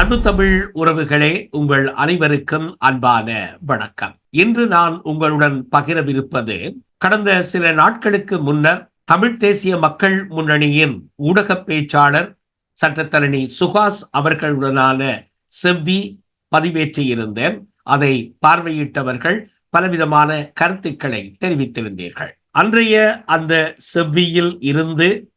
அன்பு தமிழ் உறவுகளே உங்கள் அனைவருக்கும் அன்பான வணக்கம். இன்று நான் உங்களுடன் பகிரவிருப்பது கடந்த சில நாட்களுக்கு முன்னர் தமிழ் தேசிய மக்கள் முன்னணியின் ஊடக பேச்சாளர் சட்டத்தரணி சுகாஸ் அவர்களுடனான செவ்வி பதிவேற்றியிருந்தேன் அதை பார்வையிட்டவர்கள் பலவிதமான கருத்துக்களை தெரிவித்திருந்தீர்கள். அன்றைய அந்த செவ்வியில் இருந்து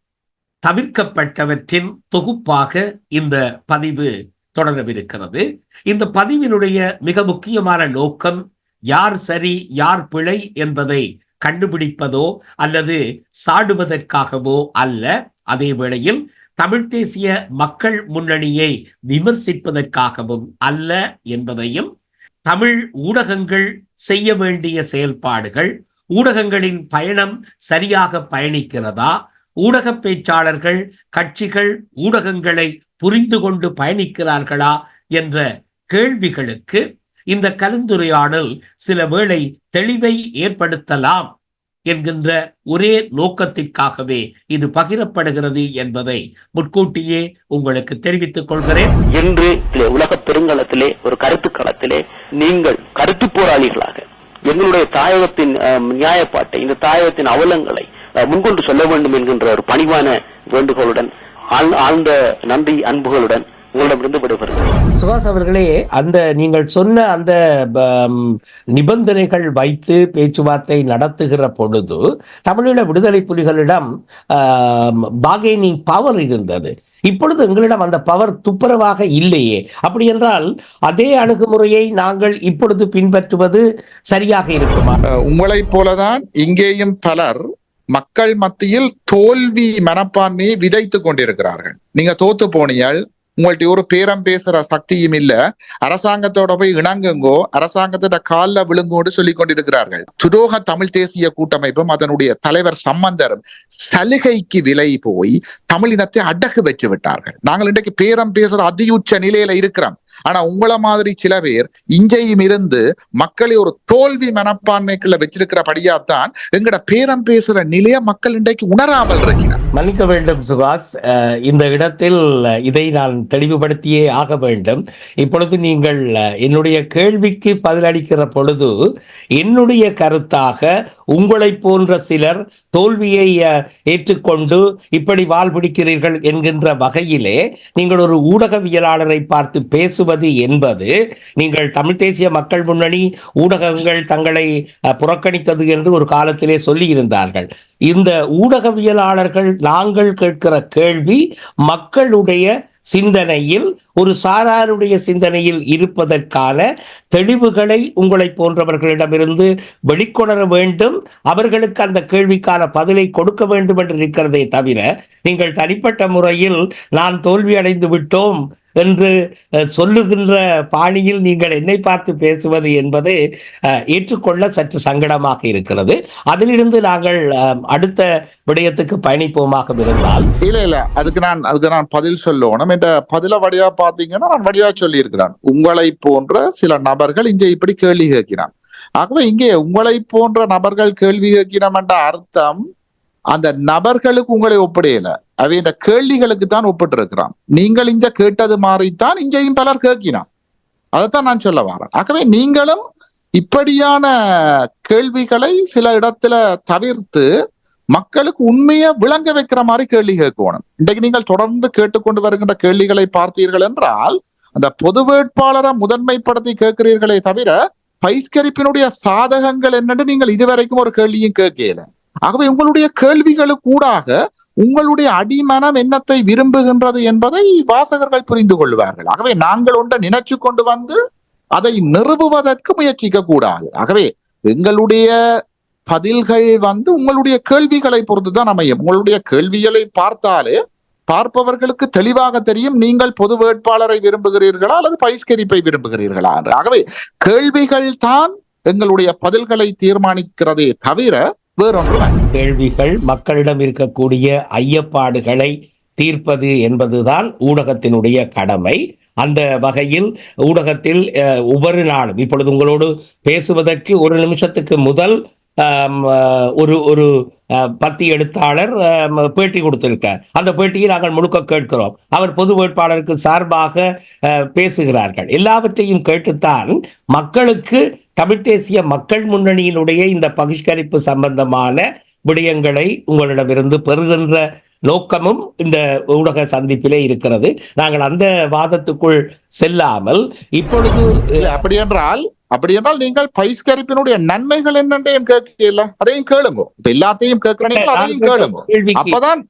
தவிர்க்கப்பட்டவற்றின் தொகுப்பாக இந்த பதிவு தொடரவிருக்கிறது இந்த பதிவினுடைய மிக முக்கியமான நோக்கம் யார் சரி யார் பிழை என்பதை கண்டுபிடிப்பதோ அல்லது சாடுவதற்காகவோ அல்ல. அதே வேளையில் தமிழ் தேசிய மக்கள் முன்னணியை விமர்சிப்பதற்காகவும் அல்ல என்பதையும் தமிழ் ஊடகங்கள் செய்ய வேண்டிய செயல்பாடுகள் ஊடகங்களின் பயணம் சரியாக பயணிக்கிறதா ஊடக பேச்சாளர்கள் கட்சிகள் ஊடகங்களை புரிந்து கொண்டு பயணிக்கிறார்களா என்ற கேள்விகளுக்கு இந்த கலந்துரையாடல் சில வேளை தெளிவை ஏற்படுத்தலாம் என்கின்ற ஒரே நோக்கத்திற்காகவே இது பகிரப்படுகிறது என்பதை முன்கூட்டியே உங்களுக்கு தெரிவித்துக் கொள்கிறேன். இன்று உலக பெருங்கலத்திலே ஒரு கருத்து களத்திலே நீங்கள் கருத்து போராளிகளாக எங்களுடைய தாயகத்தின் நியாயப்பாட்டை இந்த தாயகத்தின் அவலங்களை முன்கொண்டு சொல்ல வேண்டும் என்கின்ற ஒரு பணிவான வேண்டுகோளுடன் ஆழ்ந்த நன்றி அன்புகளுடன் உங்களிடமிருந்து விடுபடுகிறேன் சுகாஸ் அவர்களே அந்த நீங்கள் சொன்ன அந்த நிபந்தனைகள் வைத்து பேச்சுவார்த்தை நடத்துகிற பொழுது தமிழீழ விடுதலை புலிகளிடம் பாகெனிங் பவர் இருந்தது. இப்பொழுது எங்களிடம் அந்த பவர் துப்புரவாக இல்லையே. அப்படி என்றால் அதே அணுகுமுறையை நாங்கள் இப்பொழுது பின்பற்றுவது சரியாக இருக்குமா? உங்களைப் போலதான் இங்கேயும் பலர் மக்கள் மத்தியில் தோல்வி மனப்பான்மையை விதைத்து கொண்டிருக்கிறார்கள். நீங்க தோத்து போனியால் உங்கள்ட்ட ஒரு பேரம் பேசுற சக்தியும் இல்ல. அரசாங்கத்தோட போய் இணங்குங்கோ அரசாங்கத்தோட கால்ல விழுங்கோடு சொல்லி கொண்டிருக்கிறார்கள். துரோக தமிழ் தேசிய கூட்டமைப்பும் அதனுடைய தலைவர் சம்பந்தரும் சலுகைக்கு விலை போய் தமிழினத்தை அடகு வச்சு விட்டார்கள். நாங்கள் இன்றைக்கு பேரம் பேசுற அதியுச்ச நிலையில இருக்கிறோம். ஆனா உங்களை மாதிரி சில பேர் இங்கேயும் இருந்து மக்களை ஒரு தோல்வி மனப்பான்மைக்குள்ள வச்சிருக்கிறபடியாத்தான் எங்கட பேரம் பேசுற நிலைய மக்கள் இன்றைக்கு உணராமல் இருக்கிறார் மன்னிக்க வேண்டும் சுகாஸ். இந்த இடத்தில் இதை நான் தெளிவுபடுத்தியே ஆக வேண்டும். இப்பொழுது நீங்கள் என்னுடைய கேள்விக்கு பதிலளிக்கிற பொழுது என்னுடைய கருத்தாக உங்களை போன்ற சிலர் தோல்வியை ஏற்றுக்கொண்டு இப்படி வாழ்பிடிக்கிறீர்கள் என்கின்ற வகையிலே நீங்கள் ஒரு ஊடகவியலாளரை பார்த்து பேசுவது என்பது நீங்கள் தமிழ் தேசிய மக்கள் முன்னணி ஊடகங்கள் தங்களை புறக்கணித்தது என்று ஒரு காலத்திலே சொல்லியிருந்தார்கள். இந்த ஊடகவியலாளர்கள் நாங்கள் கேட்கிற கேள்வி மக்களுடைய சிந்தனையில் ஒரு சாராருடைய சிந்தனையில் இருப்பதற்கான தெளிவுகளை உங்களை போன்றவர்களிடமிருந்து வெளிக்கொணர வேண்டும். அவர்களுக்கு அந்த கேள்விக்கான பதிலை கொடுக்க வேண்டும் என்று இருக்கிறதே தவிர நீங்கள் தனிப்பட்ட முறையில் நான் தோல்வி அடைந்து விட்டோம் என்று சொல்லுகின்ற பாணியில் நீங்கள் என்னை பார்த்து பேசுவது என்பது அஹ், ஏற்றுக்கொள்ள சற்று சங்கடமாக இருக்கிறது. அதிலிருந்து நாங்கள் அடுத்த விடயத்துக்கு பயணிப்போமாக இருந்தால். இல்ல இல்ல. அதுக்கு நான் அதுக்கு நான் பதில் சொல்லணும். என்ற பதில வழியா பாத்தீங்கன்னா நான் வழியா சொல்லி இருக்கிறான் உங்களை போன்ற சில நபர்கள் இங்கே இப்படி கேள்வி கேட்கிறான். ஆகவே இங்கே உங்களை போன்ற நபர்கள் கேள்வி கேட்கிறோம் என்ற அர்த்தம் அந்த நபர்களுக்கு உங்களை ஒப்படையல. அவை இந்த கேள்விகளுக்கு தான் ஒப்பிட்டு இருக்கிறான் நீங்கள் இங்க கேட்டது மாதிரித்தான் இங்கேயும் பலர் கேட்கிறான் அதைத்தான் நான் சொல்ல வரேன். ஆகவே நீங்களும் இப்படியான கேள்விகளை சில இடத்துல தவிர்த்து மக்களுக்கு உண்மையை விளங்க வைக்கிற மாதிரி கேள்வி கேட்கணும். இன்றைக்கு நீங்கள் தொடர்ந்து கேட்டுக்கொண்டு வருகின்ற கேள்விகளை பார்த்தீர்கள் என்றால் அந்த பொது வேட்பாளரை முதன்மைப்படுத்தி கேட்கிறீர்களே தவிர பைஸ்கரிப்பினுடைய சாதகங்கள் என்னன்னு நீங்கள் இதுவரைக்கும் ஒரு கேள்வியும் கேட்கல. ஆகவே உங்களுடைய கேள்விகளுக்கு கூடாக உங்களுடைய அடிமனம் என்னத்தை விரும்புகின்றது என்பதை வாசகர்கள் புரிந்து கொள்வார்கள். ஆகவே நாங்கள் ஒன்றை நினைச்சு கொண்டு வந்து அதை நிறுவுவதற்கு முயற்சிக்க கூடாது ஆகவே எங்களுடைய பதில்கள் வந்து உங்களுடைய கேள்விகளை பொறுத்துதான் அமையும். உங்களுடைய கேள்விகளை பார்த்தாலே பார்ப்பவர்களுக்கு தெளிவாக தெரியும் நீங்கள் பொது வேட்பாளரை விரும்புகிறீர்களா அல்லது பைஸ்கரிப்பை விரும்புகிறீர்களா என்று. ஆகவே கேள்விகள் தான் எங்களுடைய பதில்களை தீர்மானிக்கிறதே தவிர வேறொன்று கேள்விகள் மக்களிடம் இருக்கக்கூடிய ஐயப்பாடுகளை தீர்ப்பது என்பதுதான் ஊடகத்தினுடைய கடமை. அந்த வகையில் ஊடகத்தில் ஒவ்வொரு நாளும் இப்பொழுது உங்களோடு பேசுவதற்கு ஒரு நிமிஷத்துக்கு முதல் ஒரு ஒரு பத்தி எழுத்தாளர் பேட்டி கொடுத்திருக்கார். அந்த பேட்டியை நாங்கள் முழுக்க கேட்கிறோம். அவர் பொது வேட்பாளருக்கு சார்பாக பேசுகிறார்கள். எல்லாவற்றையும் கேட்டுத்தான் மக்களுக்கு தமிழ் தேசிய மக்கள் முன்னணியினுடைய இந்த பகிஷ்கரிப்பு சம்பந்தமான விடயங்களை உங்களிடமிருந்து பெறுகின்ற நோக்கமும் இந்த ஊடக சந்திப்பிலே இருக்கிறது. நாங்கள் அந்த வாதத்துக்குள் செல்லாமல் இப்பொழுது அப்படி என்றால் அப்படி என்றால் நீங்கள் பைஸ்கரிப்பினுடைய நன்மைகள் என்னன்றே கேட்கல அதையும் கேளுங்க. இப்ப எல்லாத்தையும் கேட்கிறீங்க அதையும் கேளுங்க. அப்பதான்.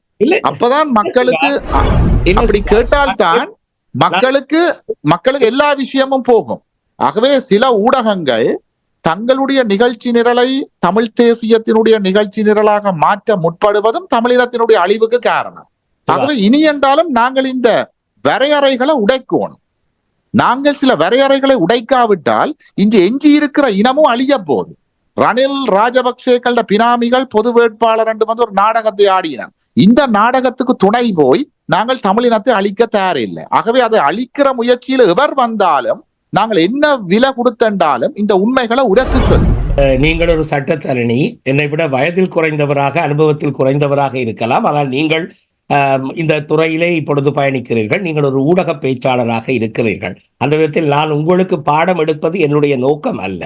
அப்பதான் மக்களுக்கு அப்படி. கேட்டால்தான் மக்களுக்கு மக்களுக்கு எல்லா விஷயமும் போகும். ஆகவே சில ஊடகங்கள் தங்களுடைய நிகழ்ச்சி நிரலை தமிழ் தேசியத்தினுடைய நிகழ்ச்சி நிரலாக மாற்ற முற்படுவதும் தமிழினத்தினுடைய அழிவுக்கு காரணம். ஆகவே இனி என்றாலும் நாங்கள் இந்த வரையறைகளை உடைக்கணும். நாங்கள் சில வரையறைகளை உடைக்காவிட்டால் இங்கு எஞ்சி இருக்கிற இனமும் அழிய போகுது. ரணில் ராஜபக்சேக்கள பினாமிகள் பொது வேட்பாளர் என்று வந்து ஒரு நாடகத்தை ஆடினார். இந்த நாடகத்துக்கு துணை போய் நாங்கள் தமிழினத்தை அழிக்க தயாரில்லை. ஆகவே அதை அழிக்கிற முயற்சியில் எவர் வந்தாலும் நாங்கள் என்ன விலை கொடுத்தென்றாலும் இந்த உண்மைகளை உரத்து சொல் நீங்கள் ஒரு சட்டத்தரணி என்னை விட வயதில் குறைந்தவராக அனுபவத்தில் குறைந்தவராக இருக்கலாம். ஆனால் நீங்கள் இந்த துறையிலே இப்பொழுது பயணிக்கிறீர்கள். நீங்கள் ஒரு ஊடக பேச்சாளராக இருக்கிறீர்கள். அந்த விதத்தில் நான் உங்களுக்கு பாடம் எடுப்பது என்னுடைய நோக்கம் அல்ல.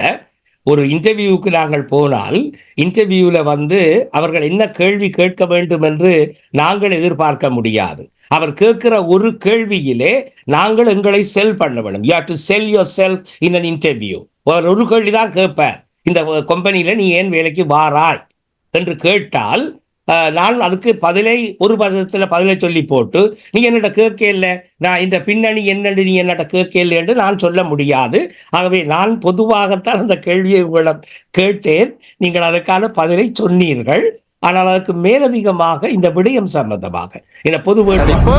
ஒரு இன்டர்வியூவுக்கு நாங்கள் போனால் இன்டர்வியூவில் வந்து அவர்கள் என்ன கேள்வி கேட்க வேண்டும் என்று நாங்கள் எதிர்பார்க்க முடியாது. அவர் கேட்கிற ஒரு கேள்வியிலே நாங்கள் எங்களை செல் பண்ண வேண்டும். You to sell yourself in an interview அவர் ஒரு கேள்வி தான் கேட்பார். இந்த கம்பெனியில் நீ ஏன் வேலைக்கு வாராய்? என்று கேட்டால் நான் அதுக்கு பதிலை ஒரு பதத்தில் பதிலை சொல்லி போட்டு நீ என்னோட கேட்க இல்லை. நான் இந்த பின்னணி என்னென்று நீ என்னோட கேட்க இல்லை என்று நான் சொல்ல முடியாது. ஆகவே நான் பொதுவாகத்தான் அந்த கேள்வியை உங்களிடம் கேட்டேன். நீங்கள் அதற்கான பதிலை சொன்னீர்கள். ஆனால் அதற்கு மேலதிகமாக இந்த விடயம் சம்பந்தமாக. இந்த பொது வேட்பு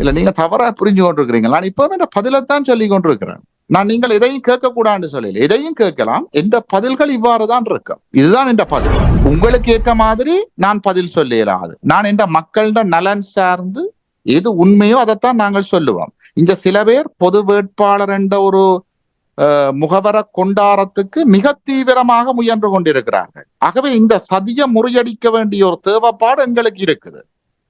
இல்ல நீங்க தவறா புரிஞ்சு கொண்டிருக்கிறீங்க. நான் இப்பவும் இந்த பதிலைத்தான் சொல்லி கொண்டிருக்கிறேன். நான் நீங்கள் எதையும் கேட்க கூடாதுன்னு சொல்லல. எதையும் கேட்கலாம். எந்த பதில்கள் இவ்வாறு தான் இருக்கும். இதுதான் என்ற பதில். உங்களுக்கு ஏற்ற மாதிரி நான் பதில் சொல்ல இயலாது நான் என்ற மக்களிட நலன் சார்ந்து எது உண்மையோ அதைத்தான் நாங்கள் சொல்லுவோம். இந்த சில பேர் பொது வேட்பாளர் என்ற ஒரு முகவர கொண்டாரத்துக்கு மிக தீவிரமாக முயன்று கொண்டிருக்கிறார்கள். ஆகவே இந்த சதியை முறியடிக்க வேண்டிய ஒரு தேவைப்பாடு எங்களுக்கு இருக்குது.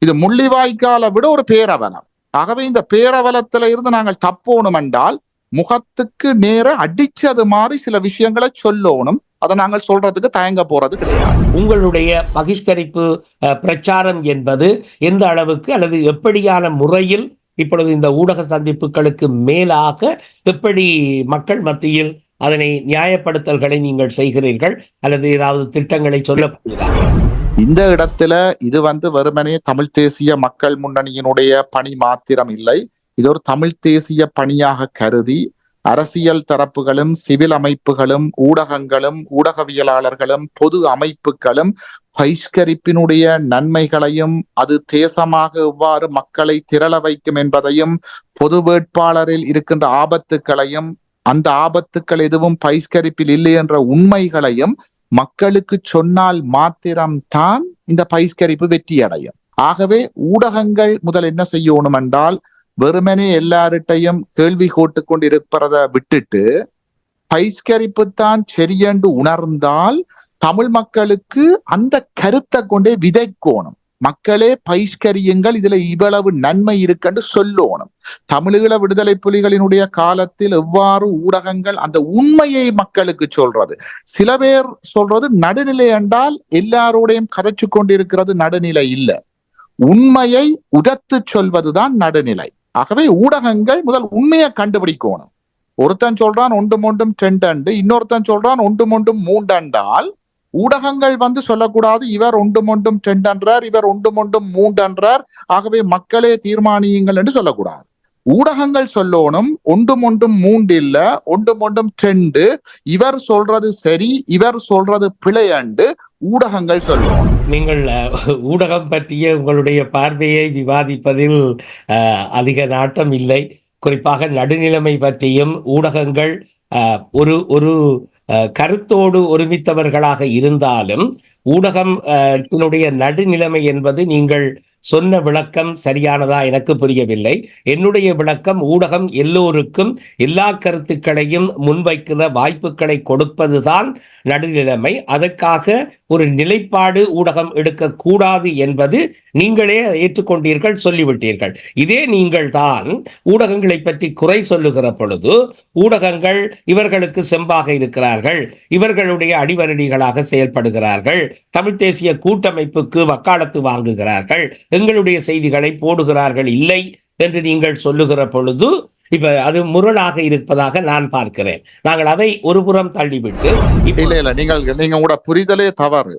இது முள்ளிவாய்க்கால விட ஒரு பேரவலம். ஆகவே இந்த பேரவலத்துல இருந்து நாங்கள் தப்போணும் என்றால் முகத்துக்கு நேர அடிச்சது மாதிரி சில விஷயங்களை சொல்லணும். அதை நாங்கள் சொல்றதுக்கு தயங்க போறது கிடையாது. உங்களுடைய பகிஷ்கரிப்பு அஹ், பிரச்சாரம் என்பது எந்த அளவுக்கு அல்லது எப்படியான முறையில் இப்பொழுது இந்த ஊடக சந்திப்புகளுக்கு மேலாக எப்படி மக்கள் மத்தியில் அதனை நியாயப்படுத்தல்களை நீங்கள் செய்கிறீர்கள்? அல்லது ஏதாவது திட்டங்களை சொல்லப்படுகிறீர்கள் இந்த இடத்துல இது வந்து வெறுமனே தமிழ் தேசிய மக்கள் முன்னணியினுடைய பணி மாத்திரம் இல்லை. இது ஒரு தமிழ் தேசிய பணியாக கருதி அரசியல் தரப்புகளும் சிவில் அமைப்புகளும் ஊடகங்களும் ஊடகவியலாளர்களும் பொது அமைப்புகளும் பைஷ்கரிப்பினுடைய நன்மைகளையும் அது தேசமாக எவ்வாறு மக்களை திரள வைக்கும் என்பதையும் பொது வேட்பாளரில் இருக்கின்ற ஆபத்துக்களையும் அந்த ஆபத்துக்கள் எதுவும் பைஸ்கரிப்பில் இல்லை என்ற உண்மைகளையும் மக்களுக்கு சொன்னால் மாத்திரம்தான் இந்த பைஸ்கரிப்பு வெற்றி அடையும் ஆகவே ஊடகங்கள் முதல் என்ன செய்யணும் என்றால் வெறுமனே எல்லார்ட்டையும் கேள்வி கோட்டுக் கொண்டிருப்பதை விட்டுட்டு பைஸ்கரிப்பு தான் சரியென்று உணர்ந்தால் தமிழ் மக்களுக்கு அந்த கருத்தை கொண்டே விதைக்கோணும். மக்களே பகிஷ்கரியுங்கள் இதுல இவ்வளவு நன்மை இருக்குன்னு சொல்லணும். தமிழீழ விடுதலை புலிகளினுடைய காலத்தில் எவ்வாறு ஊடகங்கள் அந்த உண்மையை மக்களுக்கு சொல்றது? சில பேர் சொல்றது நடுநிலை என்றால் எல்லாரோடையும் கதைச்சு கொண்டிருக்கிறது நடுநிலை இல்லை. உண்மையை உதத்து சொல்வதுதான் நடுநிலை. ஆகவே ஊடகங்கள் முதல் உண்மையை கண்டுபிடிக்கணும். ஒருத்தன் சொல்றான் ஒன்றும் ஒன்றும் டெண்டண்டு இன்னொருத்தன் சொல்றான் ஒன்றும் ஒன்றும் மூண்டண்டால் ஊடகங்கள் வந்து சொல்லக்கூடாது. இவர் ஒன்றும் ஒன்றும் டெண்டன்றார் இவர் ஒன்றும் ஒன்றும் மூண்டன்றார் ஆகவே மக்களே தீர்மானியுங்கள் என்று சொல்லக்கூடாது. ஊடகங்கள் சொல்லணும் ஒன்றும் ஒன்றும் மூண்டு இல்ல ஒன்றும் ஒன்றும் ட்ரெண்டு இவர் சொல்றது சரி இவர் சொல்றது பிழையண்டு ஊடகங்கள் சொல்லணும். நீங்கள் ஊடகம் பற்றிய உங்களுடைய பார்வையை விவாதிப்பதில் அதிக நாட்டம் இல்லை. குறிப்பாக நடுநிலைமை பற்றியும் ஊடகங்கள் ஒரு ஒரு கருத்தோடு ஒருமித்தவர்களாக இருந்தாலும் ஊடகம் நடுநிலைமை என்பது நீங்கள் சொன்ன விளக்கம் சரியானதா எனக்கு புரியவில்லை. என்னுடைய விளக்கம் ஊடகம் எல்லோருக்கும் எல்லா கருத்துக்களையும் முன்வைக்கிற வாய்ப்புகளை கொடுப்பதுதான் நடுநிலைமை. அதற்காக ஒரு நிலைப்பாடு ஊடகம் எடுக்கக்கூடாது என்பது நீங்களே ஏற்றுக்கொண்டீர்கள் சொல்லிவிட்டீர்கள். இதே நீங்கள் தான் ஊடகங்களை பற்றி குறை சொல்லுகிற பொழுது ஊடகங்கள் இவர்களுக்கு செம்பாக இருக்கிறார்கள் இவர்களுடைய அடிவரடிகளாக செயல்படுகிறார்கள் தமிழ் தேசிய கூட்டமைப்புக்கு வக்காலத்து வாங்குகிறார்கள் எங்களுடைய செய்திகளை போடுகிறார்கள் இல்லை என்று நீங்கள் சொல்லுகிற பொழுது இப்ப அது முரணாக இருப்பதாக நான் பார்க்கிறேன். நாங்கள் அதை ஒரு புறம் தள்ளிவிட்டு இல்ல இல்ல நீங்கள் நீங்க உங்களோட புரிதலே தவறு.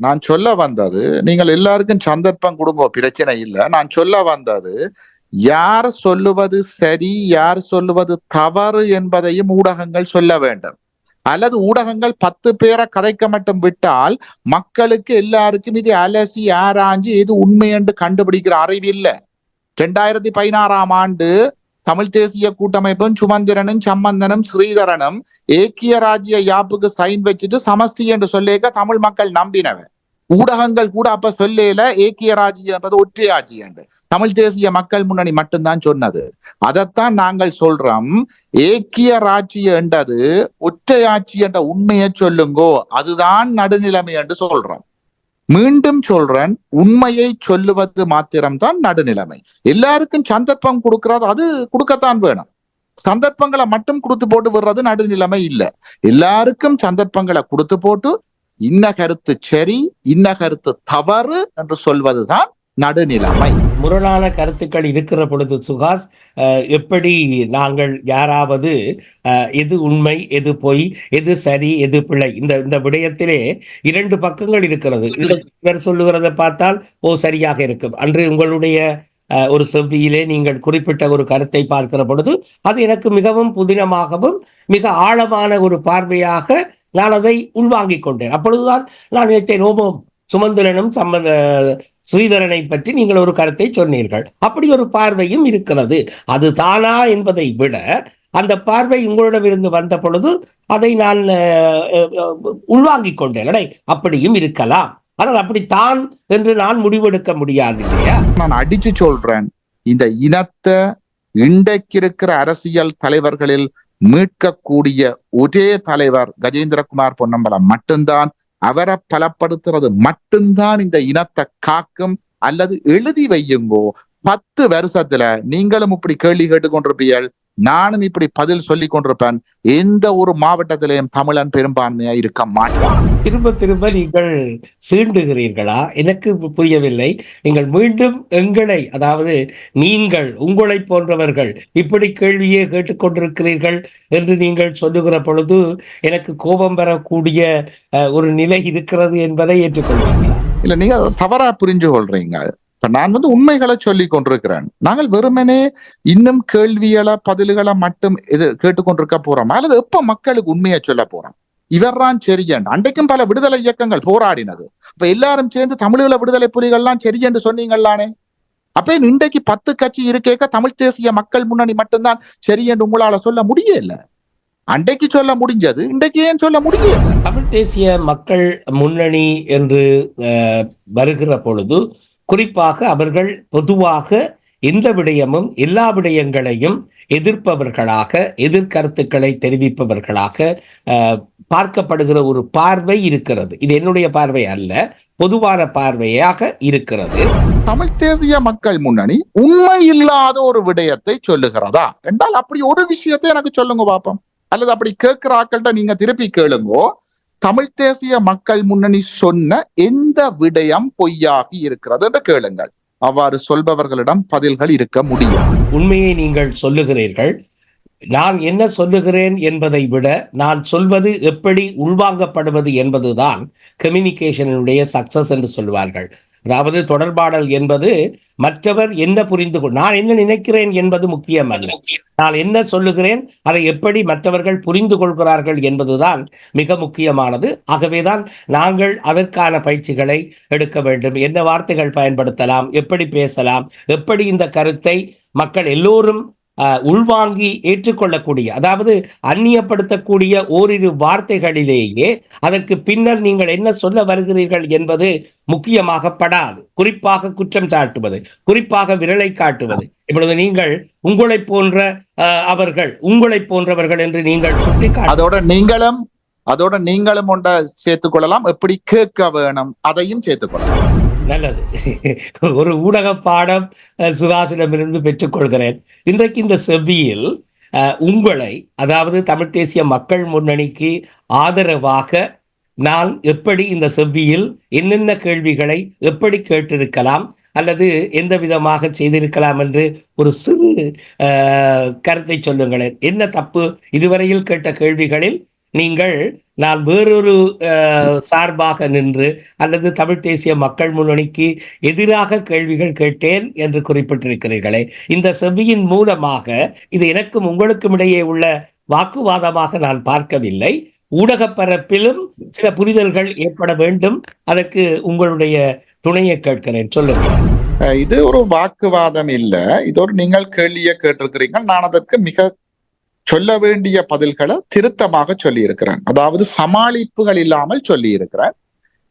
நான் சொல்ல வந்தது நீங்கள் எல்லாருக்கும் சந்தர்ப்பம் குடும்ப பிரச்சனை இல்ல. நான் சொல்ல வந்தது யார் சொல்லுவது சரி யார் சொல்லுவது தவறு என்பதையும் ஊடகங்கள் சொல்ல வேண்டும். அல்லது ஊடகங்கள் பத்து பேரை கதைக்க மட்டும் விட்டால் மக்களுக்கு எல்லாருக்கும் இது அலசி ஆராய்ஞ்சு எது உண்மை என்று கண்டுபிடிக்கிற அறிவு இல்லை. ரெண்டாயிரத்தி பதினாறாம் ஆண்டு தமிழ் தேசிய கூட்டமைப்பும் சுமந்திரனும் சம்பந்தனும் ஸ்ரீதரனும் ஏக்கிய ராஜ்ய யாப்புக்கு சைன் வச்சுட்டு சமஸ்தி என்று சொல்லேக்க தமிழ் மக்கள் நம்பினவன். ஊடகங்கள் கூட அப்ப சொல்லல ஏக்கிய ராஜ்யன்றது ஒற்றையாட்சி என்று. தமிழ் தேசிய மக்கள் முன்னணி மட்டும்தான் சொன்னது. அதைத்தான் நாங்கள் சொல்றோம் ஏக்கிய ராஜ்யம் என்றது ஒற்றையாட்சி என்ற உண்மையை சொல்லுங்கோ அதுதான் நடுநிலைமை என்று சொல்றோம். மீண்டும் சொல்றேன் உண்மையை சொல்லுவது மாத்திரம்தான் நடுநிலைமை. எல்லாருக்கும் சந்தர்ப்பம் கொடுக்கறது அது கொடுக்கத்தான் வேணும். சந்தர்ப்பங்களை மட்டும் கொடுத்து போட்டு விடுறது நடுநிலைமை இல்லை. எல்லாருக்கும் சந்தர்ப்பங்களை கொடுத்து போட்டு இன்ன கருத்து சரி இன்ன கருத்து தவறு என்று சொல்வதுதான் நடுநிலைமை. முரணான கருத்துக்கள் இருக்கிற பொழுது சுகாஸ் எப்படி நாங்கள் யாராவது எது உண்மை எது பொய் எது சரி எது பிழை இந்த இந்த விடயத்திலே இரண்டு பக்கங்கள் இருக்கிறது. இவர் சொல்லுகிறதை பார்த்தால் ஓ சரியாக இருக்கும். அன்று உங்களுடைய ஒரு செவ்வியிலே நீங்கள் குறிப்பிட்ட ஒரு கருத்தை பார்க்கிற பொழுது அது எனக்கு மிகவும் புதினமாகவும் மிக ஆழமான ஒரு பார்வையாக நான் அதை உள்வாங்கிக் கொண்டேன். அப்பொழுதுதான் நான் நினைத்தேன் ஓமம் சுமந்திரனும் சம்பந்த ஸ்ரீதரனை பற்றி நீங்கள் ஒரு கருத்தை சொன்னீர்கள். அப்படி ஒரு பார்வையும் இருக்கிறது. அது தானா என்பதை விட அந்த பார்வை உங்களிடமிருந்து வந்த பொழுது அதை நான் உள்வாங்கிக் கொண்டேன். அடே, அப்படியும் இருக்கலாம். ஆனால் அப்படித்தான் என்று நான் முடிவெடுக்க முடியாது இல்லையா? நான் அடிச்சு சொல்றேன். இந்த இனத்தை இன்றைக்கு இருக்கிற அரசியல் தலைவர்களில் மீட்கக்கூடிய ஒரே தலைவர் கஜேந்திரகுமார் பொன்னம்பலம் மட்டும்தான் அவரை பலப்படுத்துறது மட்டும்தான் இந்த இனத்தை காக்கும். அல்லது எழுதி வையுங்கோ. பத்து வருஷத்துல நீங்களும் இப்படி கேள்வி கேட்டுக்கொண்டிருப்பீர்கள். நானும் இப்படி பதில் சொல்லி கொண்டிருப்பேன். எந்த ஒரு மாவட்டத்திலையும் தமிழன் பெரும்பான்மையா இருக்க மாட்டான். திரும்ப திரும்ப நீங்கள் சீண்டுகிறீர்களா? எனக்கு புரியவில்லை. நீங்கள் மீண்டும் எங்களை அதாவது நீங்கள் உங்களை போன்றவர்கள் இப்படி கேள்வியே கேட்டுக்கொண்டிருக்கிறீர்கள் என்று நீங்கள் சொல்லுகிற பொழுது எனக்கு கோபம் வரக்கூடிய ஒரு நிலை இருக்கிறது என்பதை ஏற்றுக்கொள்வீர்களா இல்ல நீங்க தவறா புரிஞ்சு கொள்றீங்க இப்ப நான் வந்து உண்மைகளை சொல்லி கொண்டிருக்கிறேன். நாங்கள் வெறுமனே இன்னும் கேள்விகளை பதில்களை மட்டும் இது கேட்டுக்கொண்டிருக்க போறோம்? அல்லது எப்ப மக்களுக்கு உண்மையை சொல்ல போறோம்? இவர்தான் சரியன். அன்றைக்கும் பல விடுதலை இயக்கங்கள் போராடினது. இப்ப எல்லாரும் சேர்ந்து தமிழீழ விடுதலை புலிகள்லாம் சரி என்று சொன்னீங்களானே? அப்ப இன்றைக்கு பத்து கட்சி இருக்கேக்க தமிழ் தேசிய மக்கள் முன்னணி மட்டும்தான் சரி என்று உங்களால சொல்ல முடியல? அன்றைக்கு சொல்ல முடிஞ்சது இன்றைக்கு ஏன் சொல்ல முடியல? தமிழ் தேசிய மக்கள் முன்னணி என்று அஹ், வருகிற பொழுது குறிப்பாக அவர்கள் பொதுவாக எந்த விடயமும் எல்லா விடயங்களையும் எதிர்ப்பவர்களாக எதிர்கருத்துக்களை தெரிவிப்பவர்களாக பார்க்கப்படுகிற ஒரு பார்வை இருக்கிறது. இது என்னுடைய பார்வை அல்ல பொதுவான பார்வையாக இருக்கிறது. தமிழ் தேசிய மக்கள் முன்னணி உண்மை இல்லாத ஒரு விடயத்தை சொல்லுகிறதா? என்றால் அப்படி ஒரு விஷயத்தை எனக்கு சொல்லுங்க பாப்போம். அல்லது அப்படி கேட்கிற ஆக்கள்கிட்ட நீங்க திருப்பி கேளுங்கோ தமிழ் தேசிய மக்கள் முன்னணி சொன்ன எந்த விடயம் பொய்யாகி இருக்கிறது என்று கேளுங்கள். அவ்வாறு சொல்பவர்களிடம் பதில்கள் இருக்க முடியும் உண்மையை நீங்கள் சொல்லுகிறீர்கள். நான் என்ன சொல்லுகிறேன் என்பதை விட நான் சொல்வது எப்படி உள்வாங்கப்படுவது என்பதுதான் கம்யூனிகேஷனுடைய சக்சஸ் என்று சொல்வார்கள் அதாவது தொடர்பாடல் என்பது மற்றவர் என்ன புரிந்து கொள் நான் என்ன நினைக்கிறேன் என்பது முக்கியம் நான் என்ன சொல்லுகிறேன் அதை எப்படி மற்றவர்கள் புரிந்து கொள்கிறார்கள் என்பதுதான் மிக முக்கியமானது. ஆகவேதான் நாங்கள் அதற்கான பயிற்சிகளை எடுக்க வேண்டும். என்ன வார்த்தைகள் பயன்படுத்தலாம் எப்படி பேசலாம் எப்படி இந்த கருத்தை மக்கள் எல்லோரும் உள்வாங்கி ஏற்றுக்கொள்ளக்கூடிய அதாவது அந்நியப்படுத்தக்கூடிய ஓரிரு வார்த்தைகளிலேயே அதற்கு பின்னர் நீங்கள் என்ன சொல்ல வருகிறீர்கள் என்பது முக்கியமாக படாது. குறிப்பாக குற்றம் சாட்டுவது குறிப்பாக விரலை காட்டுவது. இப்பொழுது நீங்கள் உங்களை போன்ற அவர்கள் உங்களை போன்றவர்கள் என்று நீங்கள் சுட்டிக்காட்டு அதோட நீங்களும் அதோட நீங்களும் ஒன்றை சேர்த்துக் கொள்ளலாம். எப்படி கேட்க வேணும் அதையும் சேர்த்துக் கொள்ளலாம். நல்லது. ஒரு ஊடக பாடம் சுகாசிடமிருந்து பெற்றுக்கொள்கிறேன் இன்றைக்கு இந்த செவ்வியில் அஹ், உங்களை அதாவது தமிழ் தேசிய மக்கள் முன்னணிக்கு ஆதரவாக நான் எப்படி இந்த செவ்வியில் என்னென்ன கேள்விகளை எப்படி கேட்டிருக்கலாம் அல்லது எந்த விதமாக செய்திருக்கலாம் என்று ஒரு சிறு கருத்தை சொல்லுங்களேன். என்ன தப்பு? இதுவரையில் கேட்ட கேள்விகளில் நீங்கள் நான் வேறொரு அஹ், சார்பாக நின்று அல்லது தமிழ் தேசிய மக்கள் முன்னணிக்கு எதிராக கேள்விகள் கேட்டேன் என்று குறிப்பிட்டிருக்கிறீர்களே. இந்த செவியின் மூலமாக இது எனக்கும் உங்களுக்கும் இடையே உள்ள வாக்குவாதமாக நான் பார்க்கவில்லை. ஊடகப் பரப்பிலும் சில புரிதல்கள் ஏற்பட வேண்டும். அதற்கு உங்களுடைய துணையை கேட்கிறேன். சொல்லுங்க அஹ் இது ஒரு வாக்குவாதம் இல்லை. இது ஒரு நீங்கள் கேள்வியை கேட்டிருக்கிறீங்க நான் அதற்கு மிக சொல்ல வேண்டிய பதில்களை திருத்தமாக சொல்லி இருக்கிறேன் அதாவது சமாளிப்புகள் இல்லாமல் சொல்லி இருக்கிறேன்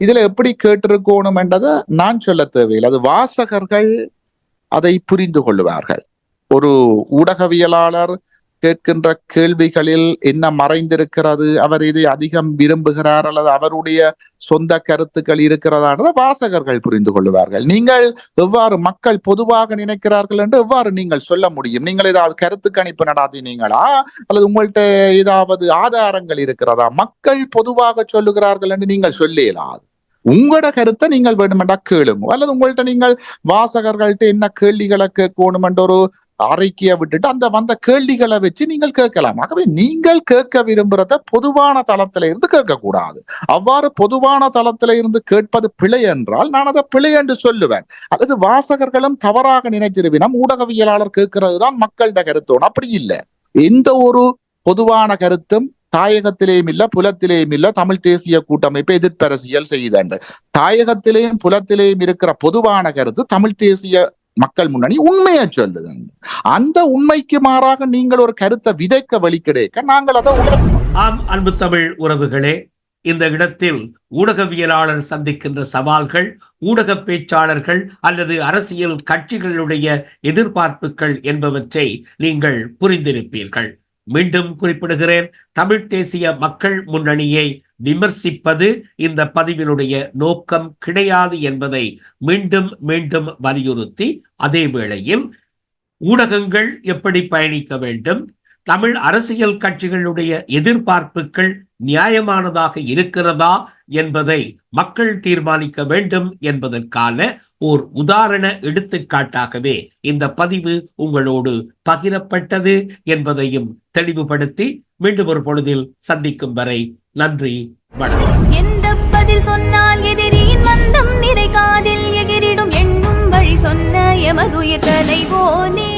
இதுல எப்படி கேட்டிருக்கணும் என்றதை நான் சொல்ல தேவையில்லை. அது வாசகர்கள் அதை புரிந்து கொள்வார்கள் ஒரு ஊடகவியலாளர் கேட்கின்ற கேள்விகளில் என்ன மறைந்திருக்கிறது? அவர் இதை அதிகம் விரும்புகிறார் அல்லது அவருடைய சொந்த கருத்துக்கள் இருக்கிறதான்றதை வாசகர்கள் புரிந்து கொள்வார்கள். நீங்கள் எவ்வாறு மக்கள் பொதுவாக நினைக்கிறார்கள் என்று எவ்வாறு நீங்கள் சொல்ல முடியும்? நீங்கள் ஏதாவது கருத்து கணிப்பு நடாத்தினீங்களா? அல்லது உங்கள்ட்ட ஏதாவது ஆதாரங்கள் இருக்கிறதா? மக்கள் பொதுவாக சொல்லுகிறார்கள் என்று நீங்கள் சொல்லலாது உங்களோட கருத்தை நீங்கள் வேணுமெண்டா கேளுங்க. அல்லது உங்கள்கிட்ட நீங்கள் வாசகர்கள்ட்ட என்ன கேள்விகளை கேட்கணும் என்ற ஒரு அறிக்கையை விட்டுட்டு அந்த வந்த கேள்விகளை வச்சு நீங்கள் கேட்கலாம். ஆகவே நீங்கள் கேட்க விரும்புறத பொதுவான தளத்துல இருந்து கேட்கக்கூடாது. அவ்வாறு பொதுவான தளத்துல இருந்து கேட்பது பிழை என்றால் நான் அதை பிழை என்று சொல்லுவேன். அல்லது வாசகர்களும் தவறாக நினைச்சிருவினம் ஊடகவியலாளர் கேட்கிறது தான் மக்களிட கருத்தோன். அப்படி இல்லை. எந்த ஒரு பொதுவான கருத்தும் தாயகத்திலேயும் இல்ல புலத்திலேயும் இல்ல தமிழ் தேசிய கூட்டமைப்பு எதிர்ப்பரசியல் செய்தண்டு. தாயகத்திலேயும் புலத்திலேயும் இருக்கிற பொதுவான கருத்து தமிழ் தேசிய மக்கள் முன்னணி உண்மையை சொல்லுது அந்த உண்மைக்கு மாறாக நீங்கள் ஒரு கருத்தை விதைக்க வழி கிடைக்க நாங்கள் அதை ஆம் அன்பு தமிழ் உறவுகளே இந்த இடத்தில் ஊடகவியலாளர் சந்திக்கின்ற சவால்கள் ஊடக பேச்சாளர்கள் அல்லது அரசியல் கட்சிகளுடைய எதிர்பார்ப்புகள் என்பவற்றை நீங்கள் புரிந்திருப்பீர்கள். மீண்டும் குறிப்பிடுகிறேன் தமிழ் தேசிய மக்கள் முன்னணியை விமர்சிப்பது இந்த பதிவினுடைய நோக்கம் கிடையாது என்பதை மீண்டும் மீண்டும் வலியுறுத்தி அதே வேளையில் ஊடகங்கள் எப்படி பயணிக்க வேண்டும்? தமிழ் அரசியல் கட்சிகளுடைய எதிர்பார்ப்புகள் நியாயமானதாக இருக்கிறதா என்பதை மக்கள் தீர்மானிக்க வேண்டும் என்பதற்கான ஓர் உதாரண எடுத்துக்காட்டாகவே இந்த பதிவு உங்களோடு பகிரப்பட்டது என்பதையும் தெளிவுபடுத்தி மீண்டும் ஒரு பொழுதில் சந்திக்கும் வரை நன்றி வணக்கம். எந்த பதில் சொன்னால் எதிரியின் மந்தம் நிறை காதில் எகிரிடும் எண்ணும் வழி சொன்ன எமதுயிர் தலை போனே